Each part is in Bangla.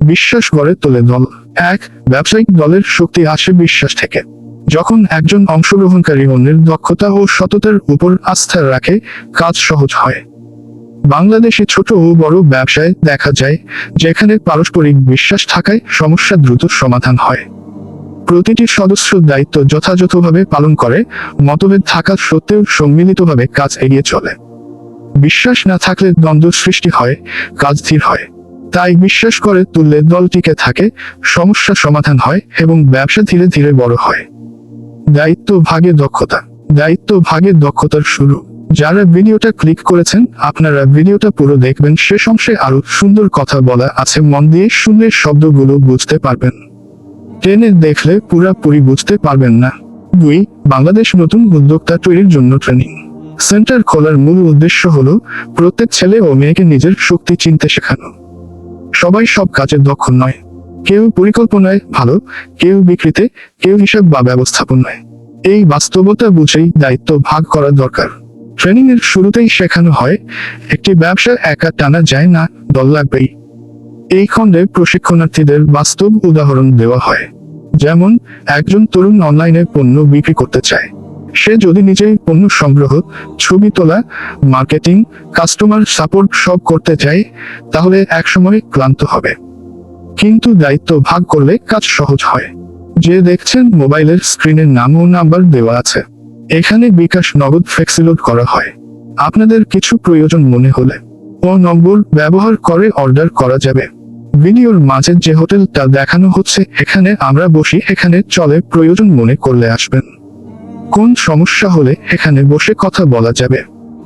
বিশ্বাস গড়ে তোলে দল। এক, ব্যবসায়িক দলের শক্তি আসে বিশ্বাস থেকে। যখন একজন অংশগ্রহণকারী অন্যের দক্ষতা ও সততার উপর আস্থা রাখে, কাজ সহজ হয়। বাংলাদেশে ছোট ও বড় ব্যবসায় দেখা যায়, যেখানে পারস্পরিক বিশ্বাস থাকায় সমস্যা দ্রুত সমাধান হয়। প্রতিটি সদস্য দায়িত্ব যথাযথভাবে পালন করে, মতভেদ থাকা সত্ত্বেও সম্মিলিতভাবে কাজ এগিয়ে চলে। বিশ্বাস না থাকলে দ্বন্দ্ব সৃষ্টি হয়, কাজ ধীর হয়। তাই বিশ্বাস করে তুললে দল টিকে থাকে, সমস্যা সমাধান হয় এবং ব্যবসা ধীরে ধীরে বড় হয়। দায়িত্ব ভাগে দক্ষতা। দায়িত্ব ভাগে দক্ষতার শুরু। যারা ভিডিওটা ক্লিক করেছেন, আপনারা ভিডিওটা পুরো দেখবেন। শেষ অংশে আরও সুন্দর কথা বলা আছে। মন দিয়ে শুনলে শব্দগুলো বুঝতে পারবেন। টেনে দেখলে পুরাপুরি বুঝতে পারবেন না। দুই, বাংলাদেশ নতুন উদ্যোক্তা তৈরির জন্য ট্রেনিং সেন্টার খোলার মূল উদ্দেশ্য হলো প্রত্যেক ছেলে ও মেয়েকে নিজের শক্তি, চিনতে শেখানো। সবাই সব কাজে দক্ষ নয়। কেউ পরিকল্পনায় ভালো, কেউ বিক্রিতে, কেউ হিসাব বা ব্যবস্থাপনায়। এই বাস্তবতা বুঝেই দায়িত্ব ভাগ করা দরকার। ট্রেনিং এর শুরুতেই শেখানো হয়, একটি ব্যবসা একা টানা যায় না, দল লাগবেই। এই খণ্ডে প্রশিক্ষণার্থীদের বাস্তব উদাহরণ দেওয়া হয়। যেমন, একজন তরুণ অনলাইনে পণ্য বিক্রি করতে চায়। সে যদি নিজেই পণ্য সংগ্রহ, ছবি তোলা মার্কেটিং কাস্টমার সাপোর্ট সব করতে চায়, তাহলে একসময় ক্লান্ত হবে। কিন্তু দায়িত্ব ভাগ করলে কাজ সহজ হয়। যে দেখছেন মোবাইলের স্ক্রিনের নাম ও নাম্বার দেওয়া আছে। এখানে বিকাশ নগদ ফ্লেক্সিলোড করা হয়। আপনাদের কিছু প্রয়োজন মনে হলে, ও নম্বর ব্যবহার করে অর্ডার করা যাবে। ভিডিওর মাঝে যে হোটেলটা দেখানো হচ্ছে, এখানে আমরা বসি, এখানে চলে প্রয়োজন মনে করলে আসবেন। কোন সমস্যা হলে এখানে বসে কথা বলা যাবে?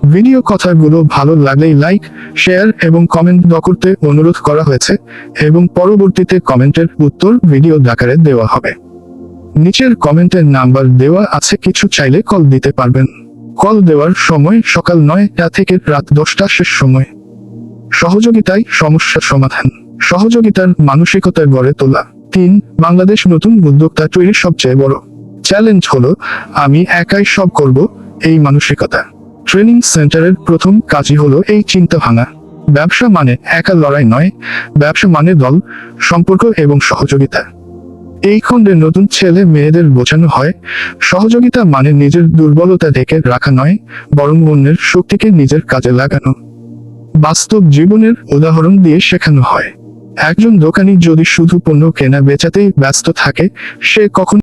ভিডিও কথাগুলো ভালো লাগলেই লাইক, শেয়ার এবং কমেন্ট দ করতে অনুরোধ করা হয়েছে এবং পরবর্তীতে কমেন্টের উত্তর ভিডিও আকারে দেওয়া হবে। নিচের কমেন্টের নাম্বার দেওয়া আছে, কিছু চাইলে কল দিতে পারবেন। কল দেওয়ার সময় সকাল নয়টা থেকে রাত দশটা শেষ সময়। সহযোগিতায় সমস্যা সমাধান। সহযোগিতার মানসিকতা গড়ে তোলা। তিন, বাংলাদেশ নতুন উদ্যোক্তা তৈরির সবচেয়ে বড়। চ্যালেঞ্জ হলো, আমি একাই সব করব এই মানসিকতা। ট্রেনিং সেন্টারের প্রথম কাজই হলো এই চিন্তা ভাঙা ব্যবসা মানে একা লড়াই নয়, ব্যবসা মানে দল, সম্পর্ক এবং সহযোগিতা। এই খণ্ডে নতুন ছেলে মেয়েদের বোঝানো হয়, সহযোগিতা মানে নিজের দুর্বলতা ঢেকে রাখা নয়, বরং অন্যের শক্তিকে নিজের কাজে লাগানো। বাস্তব জীবনের উদাহরণ দিয়ে শেখানো হয়। একজন দোকানি যদি শুধু পণ্য কেনা বেচাতেই ব্যস্ত থাকে সে কখন